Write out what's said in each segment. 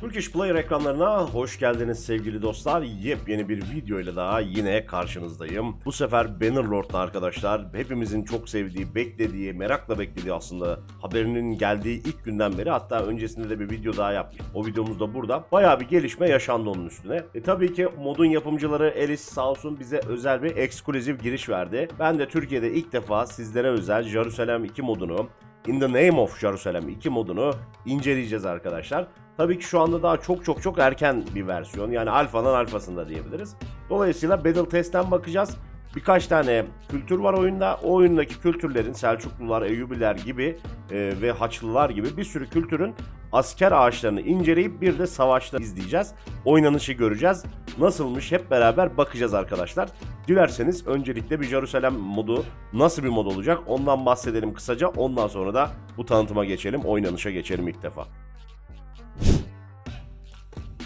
Turkish Player ekranlarına hoş geldiniz sevgili dostlar. Yepyeni bir video ile daha yine karşınızdayım. Bu sefer Bannerlord'da arkadaşlar hepimizin çok sevdiği, beklediği, merakla beklediği aslında haberinin geldiği ilk günden beri hatta öncesinde de bir video daha yaptık. O videomuz da burada. Bayağı bir gelişme yaşandı onun üstüne. E tabii ki modun yapımcıları Alice sağ olsun bize özel bir ekskluzif giriş verdi. Ben de Türkiye'de ilk defa sizlere özel Jerusalem 2 modunu In the Name of Jerusalem 2 modunu inceleyeceğiz arkadaşlar. Tabii ki şu anda daha çok çok çok erken bir versiyon. Yani alfanın alfasında diyebiliriz. Dolayısıyla Battle Test'ten bakacağız. Birkaç tane kültür var oyunda. O oyundaki kültürlerin Selçuklular, Eyyubiler gibi e, ve Haçlılar gibi bir sürü kültürün asker ağaçlarını inceleyip bir de savaşta izleyeceğiz. Oynanışı göreceğiz. Nasılmış hep beraber bakacağız arkadaşlar. Dilerseniz öncelikle bir Jerusalem modu nasıl bir mod olacak ondan bahsedelim kısaca. Ondan sonra da bu tanıtıma geçelim, oynanışa geçelim ilk defa.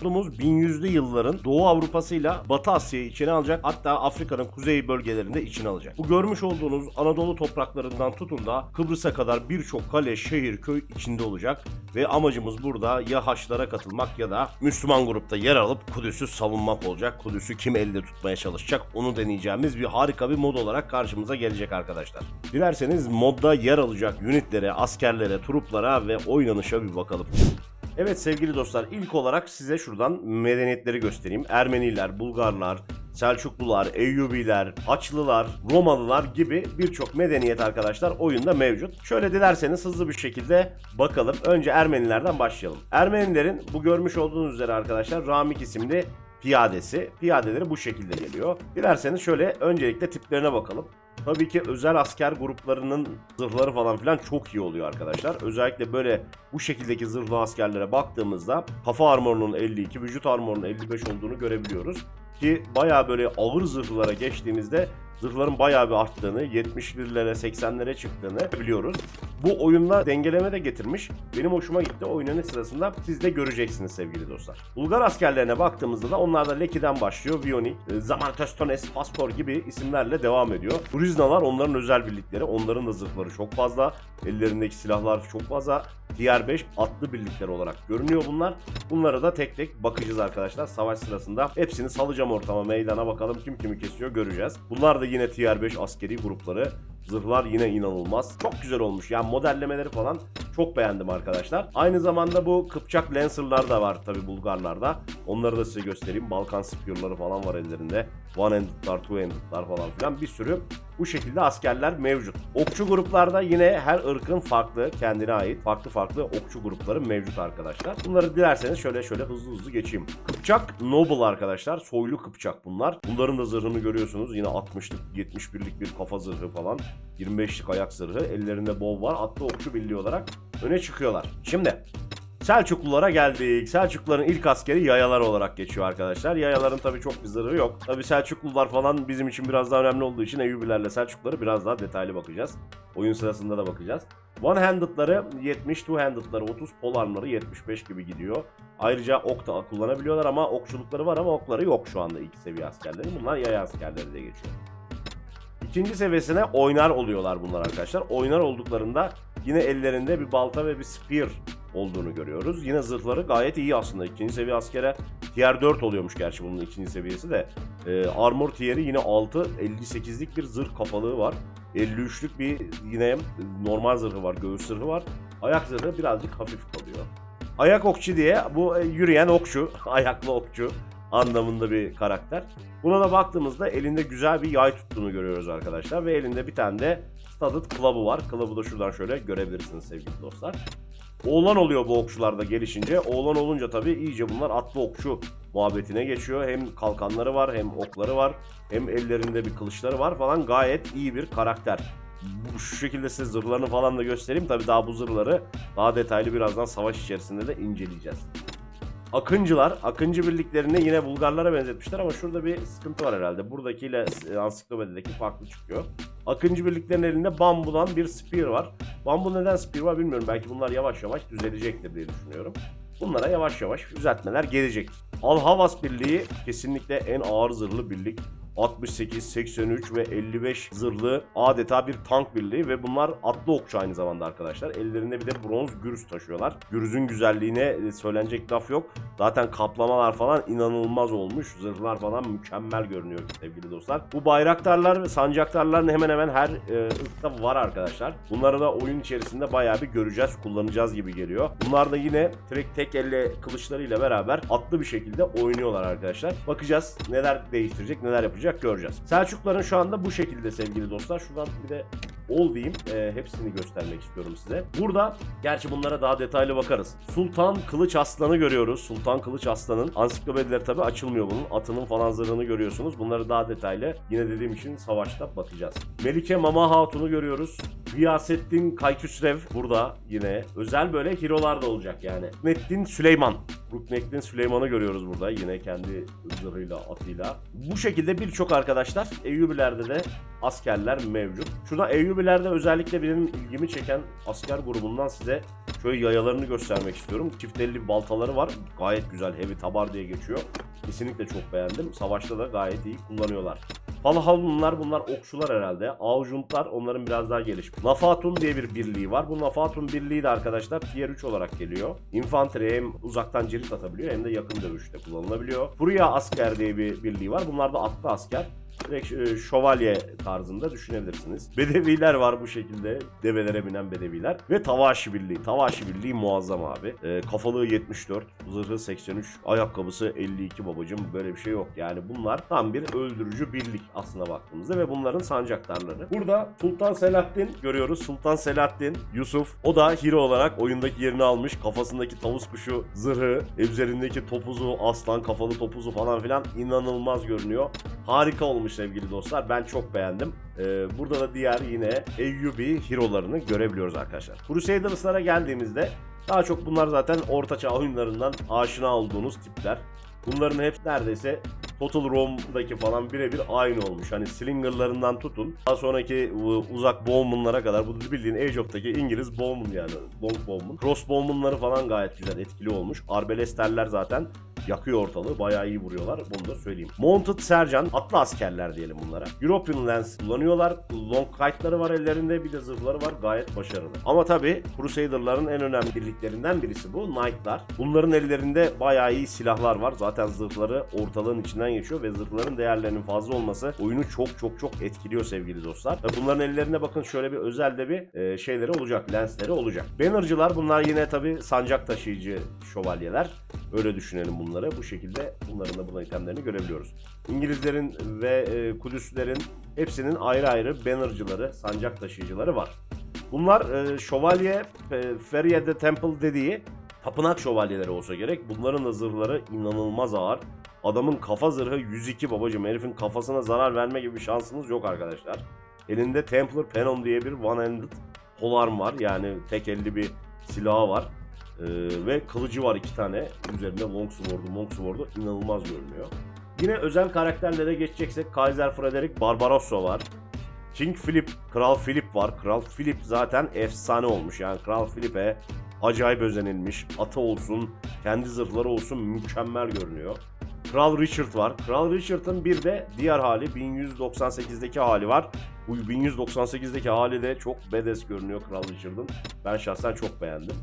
Ordumuz 1100'lü yılların Doğu Avrupa'sıyla Batı Asya'yı içine alacak hatta Afrika'nın kuzey bölgelerinde içine alacak. Bu görmüş olduğunuz Anadolu topraklarından tutun da Kıbrıs'a kadar birçok kale, şehir, köy içinde olacak ve amacımız burada ya Haçlara katılmak ya da Müslüman grupta yer alıp Kudüs'ü savunmak olacak. Kudüs'ü kim elde tutmaya çalışacak onu deneyeceğimiz bir harika bir mod olarak karşımıza gelecek arkadaşlar. Dilerseniz modda yer alacak unitlere, askerlere, truplara ve oynanışa bir bakalım. Evet sevgili dostlar ilk olarak size şuradan medeniyetleri göstereyim. Ermeniler, Bulgarlar, Selçuklular, Eyyubiler, Haçlılar, Romalılar gibi birçok medeniyet arkadaşlar oyunda mevcut. Şöyle dilerseniz hızlı bir şekilde bakalım. Önce Ermenilerden başlayalım. Ermenilerin bu görmüş olduğunuz üzere arkadaşlar Ramik isimli piyadesi. Piyadeleri bu şekilde geliyor. Dilerseniz şöyle öncelikle tiplerine bakalım. Tabii ki özel asker gruplarının zırhları falan filan çok iyi oluyor arkadaşlar. Özellikle böyle bu şekildeki zırhlı askerlere baktığımızda kafa armorunun 52, vücut armorunun 55 olduğunu görebiliyoruz. Ki bayağı böyle ağır zırhlara geçtiğimizde zırhların bayağı bir arttığını, 71'lere 80'lere çıktığını biliyoruz. Bu oyunla dengeleme de getirmiş. Benim hoşuma gitti. Oynanış sırasında siz de göreceksiniz sevgili dostlar. Bulgar askerlerine baktığımızda da onlar da Leki'den başlıyor. Vionik, Zamartostones, Paskor gibi isimlerle devam ediyor. Turiznalar onların özel birlikleri. Onların da zırhları çok fazla. Ellerindeki silahlar çok fazla. Tier 5 atlı birlikler olarak görünüyor bunlar. Bunlara da tek tek bakacağız arkadaşlar. Savaş sırasında hepsini salacağım ortama meydana bakalım kim kimi kesiyor göreceğiz. Bunlar da yine Tier 5 askeri grupları. Zırhlar yine inanılmaz. Çok güzel olmuş. Yani modellemeleri falan çok beğendim arkadaşlar. Aynı zamanda bu Kıpçak Lancer'lar da var tabi Bulgarlarda. Onları da size göstereyim. Balkan Spear'ları falan var ellerinde. One-handed'lar, two-handed'lar falan filan bir sürü bu şekilde askerler mevcut. Okçu gruplarda yine her ırkın farklı, kendine ait farklı farklı okçu grupları mevcut arkadaşlar. Bunları dilerseniz şöyle şöyle hızlı hızlı geçeyim. Kıpçak Noble arkadaşlar. Soylu Kıpçak bunlar. Bunların da zırhını görüyorsunuz. Yine 60'lık, 71'lik bir kafa zırhı falan. 25'lik ayak zırhı. Ellerinde bol var. Atlı okçu birliği olarak öne çıkıyorlar. Şimdi Selçuklulara geldik. Selçukluların ilk askeri yayalar olarak geçiyor arkadaşlar. Yayaların tabii çok bir zırhı yok. Tabii Selçuklular falan bizim için biraz daha önemli olduğu için Eyyubilerle Selçukluları biraz daha detaylı bakacağız. Oyun sırasında da bakacağız. One-handed'ları 70, two-handed'ları 30, pole armları 75 gibi gidiyor. Ayrıca ok da kullanabiliyorlar ama okçulukları var ama okları yok şu anda ilk seviye askerlerin. Bunlar yaya askerleri de geçiyor. İkinci seviyesine oynar oluyorlar bunlar arkadaşlar. Oynar olduklarında yine ellerinde bir balta ve bir spear olduğunu görüyoruz. Yine zırhları gayet iyi aslında. İkinci seviye askere tier 4 oluyormuş gerçi bunun ikinci seviyesi de. Ee, armor tier'i yine 6. 58'lik bir zırh kafalığı var. 53'lük bir yine normal zırhı var. Göğüs zırhı var. Ayak zırhı birazcık hafif kalıyor. Ayak okçu diye bu e, yürüyen okçu, ayaklı okçu anlamında bir karakter. Buna da baktığımızda elinde güzel bir yay tuttuğunu görüyoruz arkadaşlar. Ve elinde bir tane de Studded Club'ı var. Club'ı da şuradan şöyle görebilirsiniz sevgili dostlar. Oğlan oluyor bu okçularda gelişince. Oğlan olunca tabii iyice bunlar atlı okçu muhabbetine geçiyor. Hem kalkanları var hem okları var. Hem ellerinde bir kılıçları var falan. Gayet iyi bir karakter. Bu şu şekilde size zırhlarını falan da göstereyim. Tabii daha bu zırhları daha detaylı birazdan savaş içerisinde de inceleyeceğiz. Akıncılar, Akıncı birliklerini yine Bulgarlara benzetmişler ama şurada bir sıkıntı var herhalde. Buradakiyle e, ansiklopedideki farklı çıkıyor. Akıncı birliklerin elinde bambudan bir spear var. Bambu neden spear var bilmiyorum. Belki bunlar yavaş yavaş düzelecektir diye düşünüyorum. Bunlara yavaş yavaş düzeltmeler gelecek. Al Havas Birliği kesinlikle en ağır zırhlı birlik. 68, 83 ve 55 zırhlı adeta bir tank birliği ve bunlar atlı okçu aynı zamanda arkadaşlar. Ellerinde bir de bronz gürüz taşıyorlar. Gürüzün güzelliğine e, söylenecek laf yok. Zaten kaplamalar falan inanılmaz olmuş. Zırhlar falan mükemmel görünüyor sevgili dostlar. Bu bayraktarlar ve sancaktarların hemen hemen her e, ırkta var arkadaşlar. Bunları da oyun içerisinde bayağı bir göreceğiz, kullanacağız gibi geliyor. Bunlar da yine tek, tek elle kılıçlarıyla beraber atlı bir şekilde oynuyorlar arkadaşlar. Bakacağız neler değiştirecek, neler yapacak göreceğiz. Selçukların şu anda bu şekilde sevgili dostlar. Şuradan bir de ol diyeyim. E, hepsini göstermek istiyorum size. Burada gerçi bunlara daha detaylı bakarız. Sultan Kılıç Aslan'ı görüyoruz. Sultan Kılıç Aslan'ın ansiklopedileri tabi açılmıyor bunun. Atının falan zırhını görüyorsunuz. Bunları daha detaylı yine dediğim için savaşta bakacağız. Melike Mama Hatun'u görüyoruz. Riyasettin Kayküsrev burada yine. Özel böyle hero'lar da olacak yani. Rukneddin Süleyman. Rukneddin Süleyman'ı görüyoruz burada yine kendi zırhıyla, atıyla. Bu şekilde birçok arkadaşlar Eyyubilerde de askerler mevcut. Şurada Eyyubilerde özellikle benim ilgimi çeken asker grubundan size şöyle yayalarını göstermek istiyorum. Çift elli baltaları var. Gayet güzel. Heavy tabar diye geçiyor. Kesinlikle çok beğendim. Savaşta da gayet iyi kullanıyorlar. Falhalunlar bunlar okçular herhalde. Avjuntlar onların biraz daha gelişmiş. Nafatun diye bir birliği var. Bu Nafatun birliği de arkadaşlar tier 3 olarak geliyor. Infantry hem uzaktan cirit atabiliyor hem de yakın dövüşte kullanılabiliyor. Furya asker diye bir birliği var. Bunlar da atlı asker. Direkt e, şövalye tarzında düşünebilirsiniz. Bedeviler var bu şekilde. Develere binen bedeviler. Ve Tavaşi Birliği. Tavaşi Birliği muazzam abi. E, kafalığı 74, zırhı 83, ayakkabısı 52 babacım. Böyle bir şey yok. Yani bunlar tam bir öldürücü birlik aslında baktığımızda ve bunların sancaktarları. Burada Sultan Selahattin görüyoruz. Sultan Selahattin, Yusuf. O da hero olarak oyundaki yerini almış. Kafasındaki tavus kuşu zırhı, üzerindeki topuzu, aslan kafalı topuzu falan filan inanılmaz görünüyor. Harika olmuş sevgili dostlar. Ben çok beğendim. Ee, burada da diğer yine Eyyubi hero'larını görebiliyoruz arkadaşlar. Crusaders'lara geldiğimizde daha çok bunlar zaten ortaçağ oyunlarından aşina olduğunuz tipler. Bunların hep neredeyse Total Rome'daki falan birebir aynı olmuş. Hani Slinger'larından tutun. Daha sonraki ıı, uzak Bowman'lara kadar bu bildiğin Age of'taki İngiliz Bowman yani. Long Bowman. Cross Bowman'ları falan gayet güzel etkili olmuş. Arbelesterler zaten yakıyor ortalığı. Bayağı iyi vuruyorlar. Bunu da söyleyeyim. Mounted Sergeant, atlı askerler diyelim bunlara. European Lance kullanıyorlar. Long kite'ları var ellerinde. Bir de zırhları var. Gayet başarılı. Ama tabi Crusader'ların en önemli birliklerinden birisi bu. Knight'lar. Bunların ellerinde bayağı iyi silahlar var. Zaten zırhları ortalığın içinden geçiyor ve zırhların değerlerinin fazla olması oyunu çok çok çok etkiliyor sevgili dostlar. Bunların ellerinde bakın şöyle bir özel de bir e, şeyleri olacak. Lensleri olacak. Banner'cılar bunlar yine tabi sancak taşıyıcı şövalyeler. Öyle düşünelim bunları. Bu şekilde bunların da buna itemlerini görebiliyoruz. İngilizlerin ve e, Kudüslerin hepsinin ayrı ayrı bannercıları, sancak taşıyıcıları var. Bunlar e, şövalye, e, Feria de Temple dediği tapınak şövalyeleri olsa gerek. Bunların da zırhları inanılmaz ağır. Adamın kafa zırhı 102 babacım. Herifin kafasına zarar verme gibi şansınız yok arkadaşlar. Elinde Templar Pennon diye bir one-handed polarm var. Yani tek elli bir silahı var. Ee, ve kılıcı var iki tane. Üzerinde Longsword'u, Longsword'u inanılmaz görünüyor. Yine özel karakterlere geçeceksek Kaiser Frederick Barbarossa var. King Philip, Kral Philip var. Kral Philip zaten efsane olmuş. Yani Kral Philip'e acayip özenilmiş. Atı olsun, kendi zırhları olsun mükemmel görünüyor. Kral Richard var. Kral Richard'ın bir de diğer hali 1198'deki hali var. Bu 1198'deki hali de çok bedes görünüyor Kral Richard'ın. Ben şahsen çok beğendim.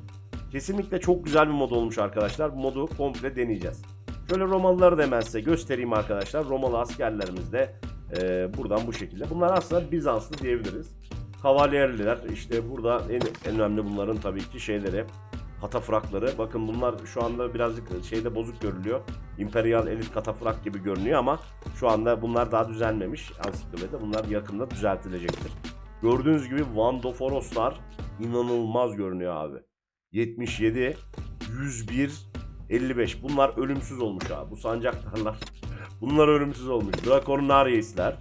Kesinlikle çok güzel bir mod olmuş arkadaşlar. Bu modu komple deneyeceğiz. Şöyle Romalıları da hemen size göstereyim arkadaşlar. Romalı askerlerimiz de e, buradan bu şekilde. Bunlar aslında Bizanslı diyebiliriz. Kavalyerliler işte burada en, en önemli bunların tabii ki şeyleri katafrakları. Bakın bunlar şu anda birazcık şeyde bozuk görülüyor. İmperial elit katafrak gibi görünüyor ama şu anda bunlar daha düzelmemiş. Ansiklopedide bunlar yakında düzeltilecektir. Gördüğünüz gibi Vandoforoslar inanılmaz görünüyor abi. 77, 101, 55. Bunlar ölümsüz olmuş abi. Bu sancaktarlar. Bunlar ölümsüz olmuş. Dracornarius'ler.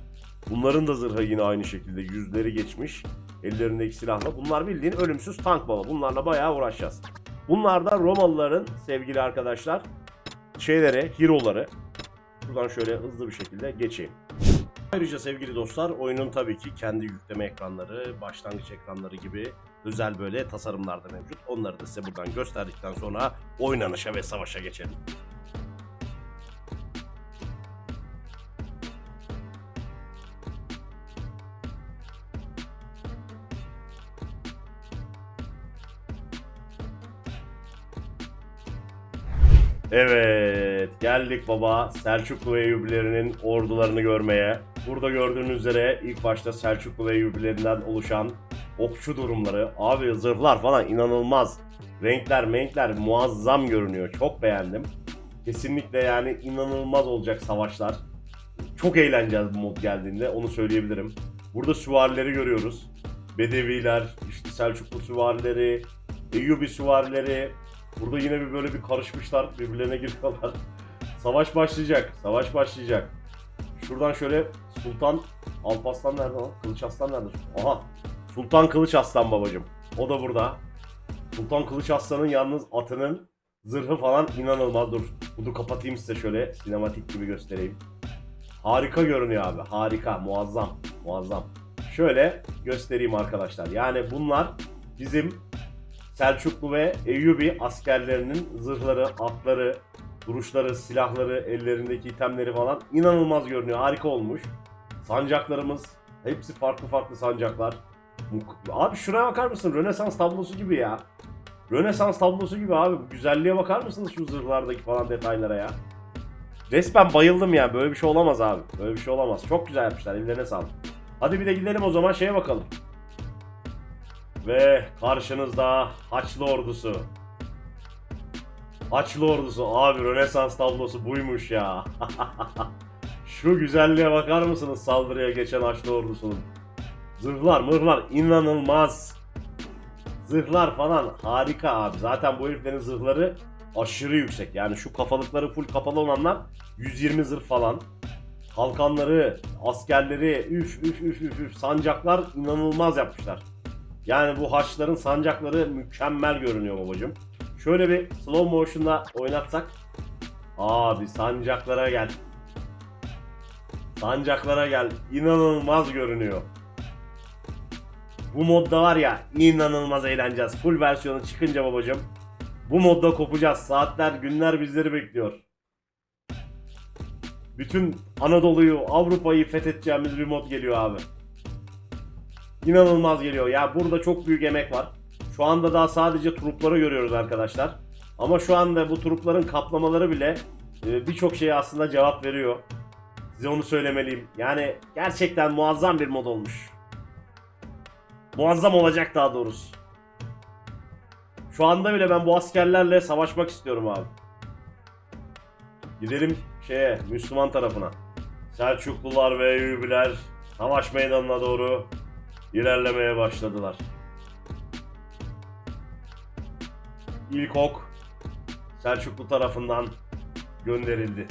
Bunların da zırhı yine aynı şekilde yüzleri geçmiş. Ellerindeki silahla. Bunlar bildiğin ölümsüz tank baba. Bunlarla bayağı uğraşacağız. Bunlar da Romalıların sevgili arkadaşlar şeyleri, hero'ları. Buradan şöyle hızlı bir şekilde geçeyim. Ayrıca sevgili dostlar oyunun tabii ki kendi yükleme ekranları, başlangıç ekranları gibi özel böyle tasarımlar da mevcut. Onları da size buradan gösterdikten sonra oynanışa ve savaşa geçelim. Geldik baba Selçuklu ve Eyyubilerinin ordularını görmeye. Burada gördüğünüz üzere ilk başta Selçuklu ve Eyyubilerinden oluşan okçu durumları. Abi zırhlar falan inanılmaz. Renkler, menkler muazzam görünüyor. Çok beğendim. Kesinlikle yani inanılmaz olacak savaşlar. Çok eğleneceğiz bu mod geldiğinde onu söyleyebilirim. Burada süvarileri görüyoruz. Bedeviler, işte Selçuklu süvarileri, Eyyubi süvarileri. Burada yine bir böyle bir karışmışlar, birbirlerine giriyorlar. Savaş başlayacak, savaş başlayacak. Şuradan şöyle Sultan Alparslan nerede lan? Kılıç Aslan nerede? Aha! Sultan Kılıç Aslan babacım. O da burada. Sultan Kılıç Aslan'ın yalnız atının zırhı falan inanılmaz. Dur bunu kapatayım size şöyle sinematik gibi göstereyim. Harika görünüyor abi. Harika. Muazzam. Muazzam. Şöyle göstereyim arkadaşlar. Yani bunlar bizim Selçuklu ve Eyyubi askerlerinin zırhları, atları, duruşları, silahları, ellerindeki itemleri falan inanılmaz görünüyor. Harika olmuş. Sancaklarımız hepsi farklı farklı sancaklar. Abi şuraya bakar mısın? Rönesans tablosu gibi ya. Rönesans tablosu gibi abi. Güzelliğe bakar mısınız şu zırhlardaki falan detaylara ya? Resmen bayıldım yani. Böyle bir şey olamaz abi. Böyle bir şey olamaz. Çok güzel yapmışlar. Ellerine sağlık. Hadi bir de gidelim o zaman şeye bakalım. Ve karşınızda Haçlı ordusu. Haçlı ordusu. Abi Rönesans tablosu buymuş ya. Şu güzelliğe bakar mısınız saldırıya geçen Haçlı ordusunun? Zırhlar mırhlar inanılmaz. Zırhlar falan harika abi. Zaten bu heriflerin zırhları aşırı yüksek. Yani şu kafalıkları full kapalı olanlar 120 zırh falan. Kalkanları, askerleri, üf üf üf üf üf sancaklar inanılmaz yapmışlar. Yani bu haçların sancakları mükemmel görünüyor babacım. Şöyle bir slow motion'da oynatsak. Abi sancaklara gel. Sancaklara gel. İnanılmaz görünüyor. Bu modda var ya inanılmaz eğleneceğiz. Full versiyonu çıkınca babacım. Bu modda kopacağız. Saatler, günler bizleri bekliyor. Bütün Anadolu'yu, Avrupa'yı fethedeceğimiz bir mod geliyor abi. İnanılmaz geliyor. Ya burada çok büyük emek var. Şu anda daha sadece trupları görüyoruz arkadaşlar. Ama şu anda bu trupların kaplamaları bile e, birçok şeye aslında cevap veriyor. Size onu söylemeliyim. Yani gerçekten muazzam bir mod olmuş. Muazzam olacak daha doğrusu. Şu anda bile ben bu askerlerle savaşmak istiyorum abi. Gidelim şeye Müslüman tarafına. Selçuklular ve Eyyubiler savaş meydanına doğru ilerlemeye başladılar. İlk ok Selçuklu tarafından gönderildi.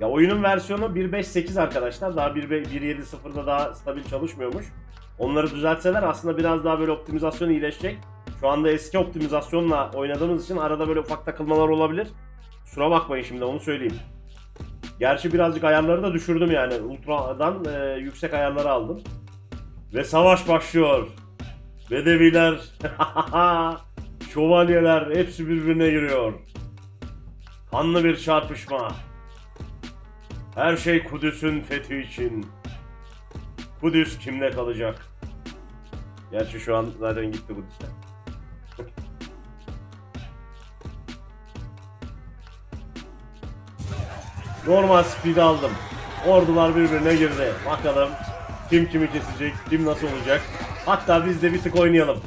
Ya oyunun versiyonu 1.5.8 arkadaşlar. Daha 1.7.0'da daha stabil çalışmıyormuş. Onları düzeltseler aslında biraz daha böyle optimizasyon iyileşecek. Şu anda eski optimizasyonla oynadığımız için arada böyle ufak takılmalar olabilir. Kusura bakmayın şimdi onu söyleyeyim. Gerçi birazcık ayarları da düşürdüm yani. Ultra'dan e, yüksek ayarları aldım. Ve savaş başlıyor. Bedeviler, şövalyeler hepsi birbirine giriyor. Kanlı bir çarpışma. Her şey Kudüs'ün fethi için. Kudüs kimde kalacak? Gerçi şu an zaten gitti Kudüs'e. Normal speed aldım. Ordular birbirine girdi. Bakalım kim kimi kesecek, kim nasıl olacak. Hatta biz de bir tık oynayalım.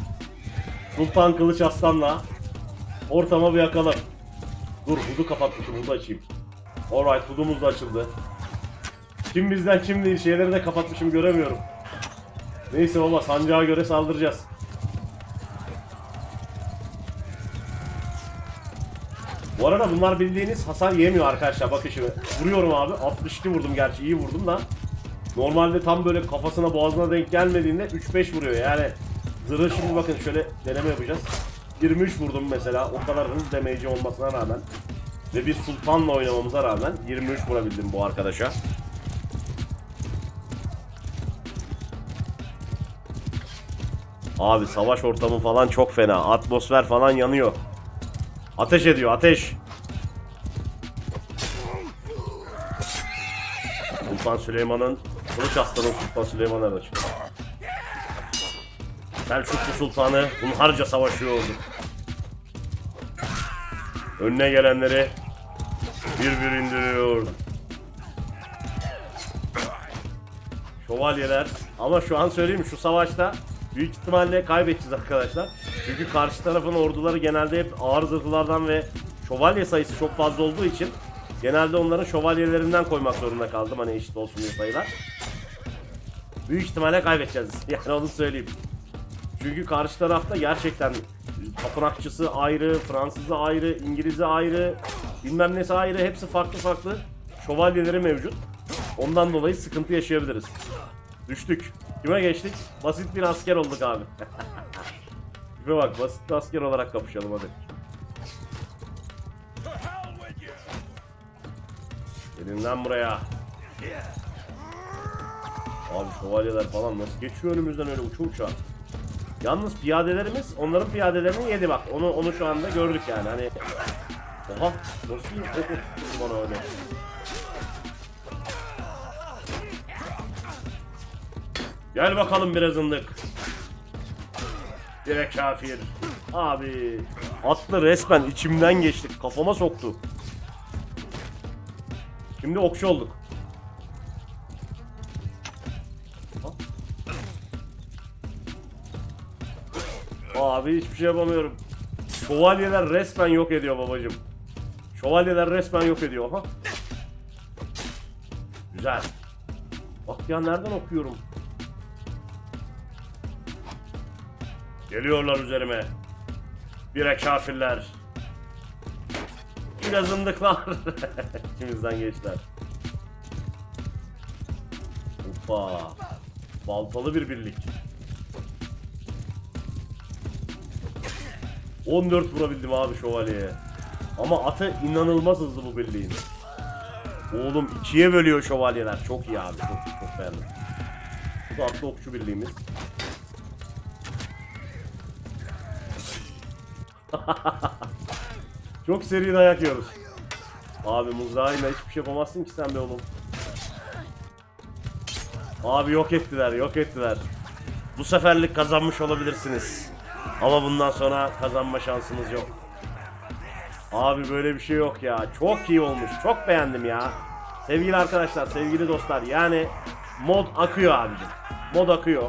Sultan Kılıç Aslan'la ortama bir yakalım. Dur hudu kapatmışım hudu açayım. Alright hudumuz da açıldı. Kim bizden kim değil şeyleri de kapatmışım göremiyorum. Neyse baba sancağa göre saldıracağız. Bu arada bunlar bildiğiniz hasar yemiyor arkadaşlar. Bakın şimdi. Vuruyorum abi. 62 vurdum gerçi. iyi vurdum da. Normalde tam böyle kafasına boğazına denk gelmediğinde 3-5 vuruyor. Yani zırhı şimdi bakın şöyle deneme yapacağız. 23 vurdum mesela. O kadar hız damage'i olmasına rağmen. Ve bir sultanla oynamamıza rağmen 23 vurabildim bu arkadaşa. Abi savaş ortamı falan çok fena. Atmosfer falan yanıyor. Ateş ediyor ateş. Sultan Süleyman'ın Kılıç Aslan'ın Sultan Süleyman nerede çıktı? Selçuklu Sultanı hunharca savaşıyordu. Önüne gelenleri bir bir indiriyor. Şövalyeler. Ama şu an söyleyeyim şu savaşta büyük ihtimalle kaybedeceğiz arkadaşlar. Çünkü karşı tarafın orduları genelde hep ağır zırhlılardan ve şövalye sayısı çok fazla olduğu için genelde onların şövalyelerinden koymak zorunda kaldım. Hani eşit olsun diye sayılar. Büyük ihtimalle kaybedeceğiz. Yani onu söyleyeyim. Çünkü karşı tarafta gerçekten tapınakçısı ayrı, Fransızı ayrı, İngiliz'i ayrı, bilmem nesi ayrı, hepsi farklı farklı şövalyeleri mevcut. Ondan dolayı sıkıntı yaşayabiliriz. Düştük. Kime geçtik? Basit bir asker olduk abi. Tipe bak basit bir asker olarak kapışalım hadi. Gelin lan buraya. Abi şövalyeler falan nasıl geçiyor önümüzden öyle uça uça. Yalnız piyadelerimiz onların piyadelerini yedi bak. Onu onu şu anda gördük yani hani. Oha nasıl yok bana öyle. Gel bakalım biraz ındık. Direkt kafir. Abi atlı resmen içimden geçtik. Kafama soktu. Şimdi okçu olduk. Abi hiçbir şey yapamıyorum. Şövalyeler resmen yok ediyor babacım. Şövalyeler resmen yok ediyor. Ha? Güzel. Bak ya nereden okuyorum? Geliyorlar üzerime. Bire kafirler. Bire zındıklar. İçimizden geçtiler. Hoppa. Baltalı bir birlik. 14 vurabildim abi şövalyeye. Ama atı inanılmaz hızlı bu birliğin. Oğlum ikiye bölüyor şövalyeler. Çok iyi abi. Çok, çok beğendim. Bu da atlı okçu birliğimiz. Çok seri dayak yiyoruz. Abi mızrağıyla hiçbir şey yapamazsın ki sen be oğlum. Abi yok ettiler, yok ettiler. Bu seferlik kazanmış olabilirsiniz. Ama bundan sonra kazanma şansınız yok. Abi böyle bir şey yok ya. Çok iyi olmuş. Çok beğendim ya. Sevgili arkadaşlar, sevgili dostlar. Yani mod akıyor abicim. Mod akıyor.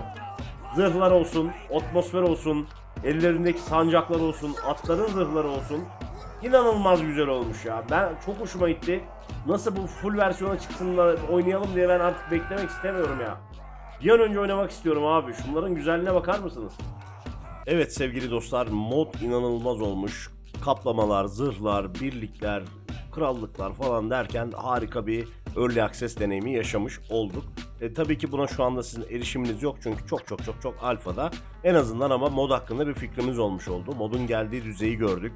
Zırhlar olsun, atmosfer olsun, ellerindeki sancaklar olsun, atların zırhları olsun. İnanılmaz güzel olmuş ya. Ben çok hoşuma gitti. Nasıl bu full versiyona çıksın da oynayalım diye ben artık beklemek istemiyorum ya. Bir an önce oynamak istiyorum abi. Şunların güzelliğine bakar mısınız? Evet sevgili dostlar mod inanılmaz olmuş. Kaplamalar, zırhlar, birlikler, krallıklar falan derken harika bir early access deneyimi yaşamış olduk. E, tabii ki buna şu anda sizin erişiminiz yok çünkü çok çok çok çok alfada. En azından ama mod hakkında bir fikrimiz olmuş oldu. Modun geldiği düzeyi gördük.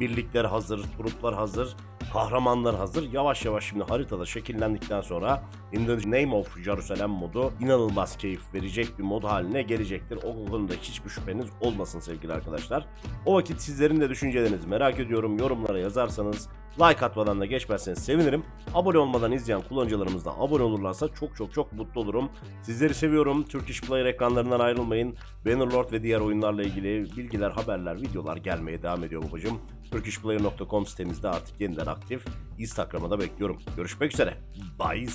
Birlikler hazır, truplar hazır, kahramanlar hazır. Yavaş yavaş şimdi haritada şekillendikten sonra In the Name of Jerusalem modu inanılmaz keyif verecek bir mod haline gelecektir. O konuda hiçbir şüpheniz olmasın sevgili arkadaşlar. O vakit sizlerin de düşüncelerinizi merak ediyorum. Yorumlara yazarsanız like atmadan da geçmezseniz sevinirim. Abone olmadan izleyen kullanıcılarımız da abone olurlarsa çok çok çok mutlu olurum. Sizleri seviyorum. Turkish Player ekranlarından ayrılmayın. Bannerlord ve diğer oyunlarla ilgili bilgiler, haberler, videolar gelmeye devam ediyor babacım. turkishplayer.com sitemizde artık yeniden aktif. Instagram'a da bekliyorum. Görüşmek üzere. Bye.